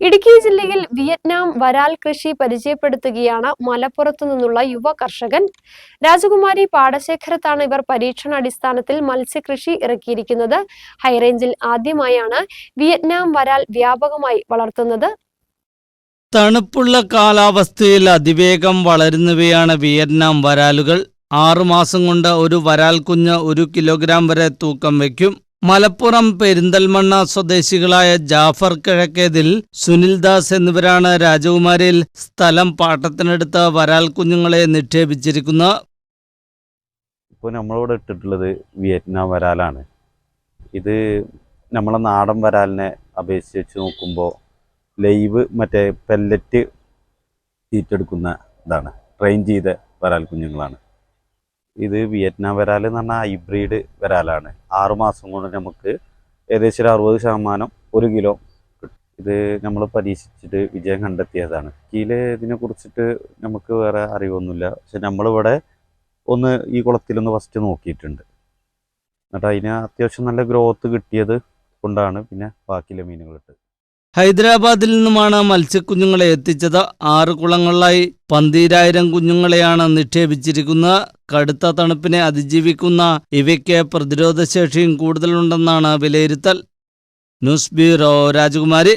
ഇടുക്കി ജില്ലയിൽ വിയറ്റ്നാം വരാൽ കൃഷി പരിചയപ്പെടുത്തുകയാണ് മലപ്പുറത്തു നിന്നുള്ള യുവ കർഷകൻ. രാജകുമാരി പാടശേഖരത്താണ് ഇവർ പരീക്ഷണാടിസ്ഥാനത്തിൽ മത്സ്യകൃഷി ഇറക്കിയിരിക്കുന്നത്. ഹൈറേഞ്ചിൽ ആദ്യമായാണ് വിയറ്റ്നാം വരാൽ വ്യാപകമായി വളർത്തുന്നത്. തണുപ്പുള്ള കാലാവസ്ഥയിൽ അതിവേഗം വളരുന്നവയാണ് വിയറ്റ്നാം വരാലുകൾ. ആറുമാസം കൊണ്ട് ഒരു വരാൽ കുഞ്ഞ് ഒരു കിലോഗ്രാം വരെ തൂക്കം വയ്ക്കും. മലപ്പുറം പെരിന്തൽമണ്ണ സ്വദേശികളായ ജാഫർ കിഴക്കേതിൽ സുനിൽദാസ് എന്നിവരാണ് രാജകുമാരിയിൽ സ്ഥലം പാട്ടത്തിനെടുത്ത വരാൽ കുഞ്ഞുങ്ങളെ നിക്ഷേപിച്ചിരിക്കുന്നത് ഇപ്പോൾ നമ്മളിവിടെ ഇട്ടിട്ടുള്ളത് വിയറ്റ്നാം വരാലാണ്. ഇത് നമ്മളെ നാടൻ വരാലിനെ അപേക്ഷിച്ച് വെച്ച് നോക്കുമ്പോൾ ലൈവ് മറ്റേ പെല്ലറ്റ് തീറ്റെടുക്കുന്ന ഇതാണ് ട്രെയിൻ ചെയ്ത വരാൽ കുഞ്ഞുങ്ങളാണ്. ഇത് വിയറ്റ്നാം വരാൽ എന്ന് പറഞ്ഞാൽ ഹൈബ്രിഡ് വരാലാണ്. ആറ് മാസം കൊണ്ട് നമുക്ക് ഏകദേശം ഒരു അറുപത് ശതമാനം ഒരു കിലോ ഇത് നമ്മൾ പരീക്ഷിച്ചിട്ട് വിജയം കണ്ടെത്തിയതാണ്. കീൽ ഇതിനെ കുറിച്ചിട്ട് നമുക്ക് വേറെ അറിവൊന്നുമില്ല. പക്ഷെ നമ്മളിവിടെ ഒന്ന് ഈ കുളത്തിലൊന്ന് ഫസ്റ്റ് നോക്കിയിട്ടുണ്ട്. എന്നിട്ട് അതിന് അത്യാവശ്യം നല്ല ഗ്രോത്ത് കിട്ടിയത് കൊണ്ടാണ് പിന്നെ ബാക്കിയുള്ള മീനുകൾ ഇട്ടത്. ഹൈദരാബാദിൽ നിന്നുമാണ് മത്സ്യക്കുഞ്ഞുങ്ങളെ എത്തിച്ചത്. ആറ് കുളങ്ങളിലായി പന്തീരായിരം കുഞ്ഞുങ്ങളെയാണ് നിക്ഷേപിച്ചിരിക്കുന്നത്. കടുത്ത തണുപ്പിനെ അതിജീവിക്കുന്ന ഇവയ്ക്ക് പ്രതിരോധശേഷിയും കൂടുതലുണ്ടെന്നാണ് വിലയിരുത്തൽ. ന്യൂസ് ബ്യൂറോ രാജകുമാരി.